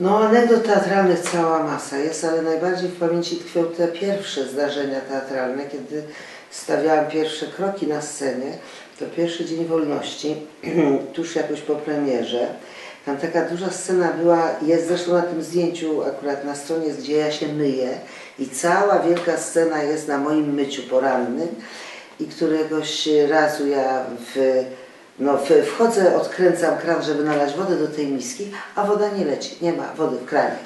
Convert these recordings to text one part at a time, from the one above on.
No, anegdot teatralnych cała masa jest, ale najbardziej w pamięci tkwią te pierwsze zdarzenia teatralne, kiedy stawiałam pierwsze kroki na scenie. To pierwszy dzień wolności, tuż jakoś po premierze. Tam taka duża scena była, jest zresztą na tym zdjęciu akurat na stronie, gdzie ja się myję i cała wielka scena jest na moim myciu porannym i któregoś razu ja w, no, wchodzę, odkręcam kran, żeby nalać wodę do tej miski, a woda nie leci, nie ma wody w kranie.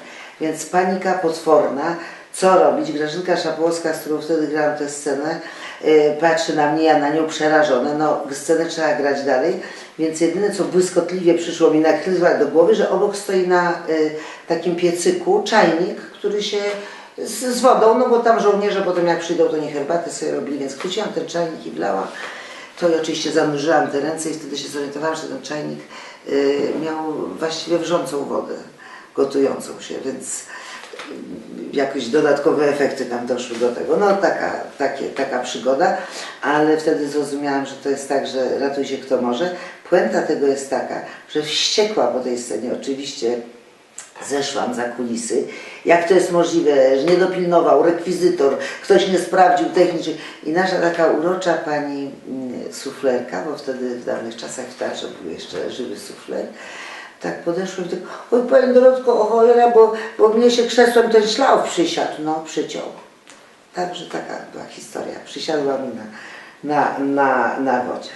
Więc panika potworna, co robić? Grażynka Szapłowska, z którą wtedy grałam tę scenę, yy, patrzy na mnie, ja na nią przerażona, no scenę trzeba grać dalej, więc jedyne co błyskotliwie przyszło mi nakryła do głowy, że obok stoi na y, takim piecyku czajnik, który się z, z wodą, no bo tam żołnierze potem jak przyjdą, to nie herbaty sobie robili, więc chwyciłam ten czajnik i wlałam. To i oczywiście zanurzyłam te ręce i wtedy się zorientowałam, że ten czajnik y, miał właściwie wrzącą wodę, gotującą się, więc y, jakoś dodatkowe efekty tam doszły do tego. No taka, takie, taka przygoda, ale wtedy zrozumiałam, że to jest tak, że ratuj się kto może. Puenta tego jest taka, że wściekła po tej scenie oczywiście zeszłam za kulisy. Jak to jest możliwe, że nie dopilnował rekwizytor, ktoś nie sprawdził technicznie. I nasza taka urocza pani mm, suflerka, bo wtedy w dawnych czasach w teatrze był jeszcze żywy sufler, tak podeszła i tak, oj pani Dorotko, o cholera, bo, bo mnie się krzesłem ten szlauf przysiadł. No, przyciął. Także taka była historia. Przysiadła mi na, na, na, na wodzie.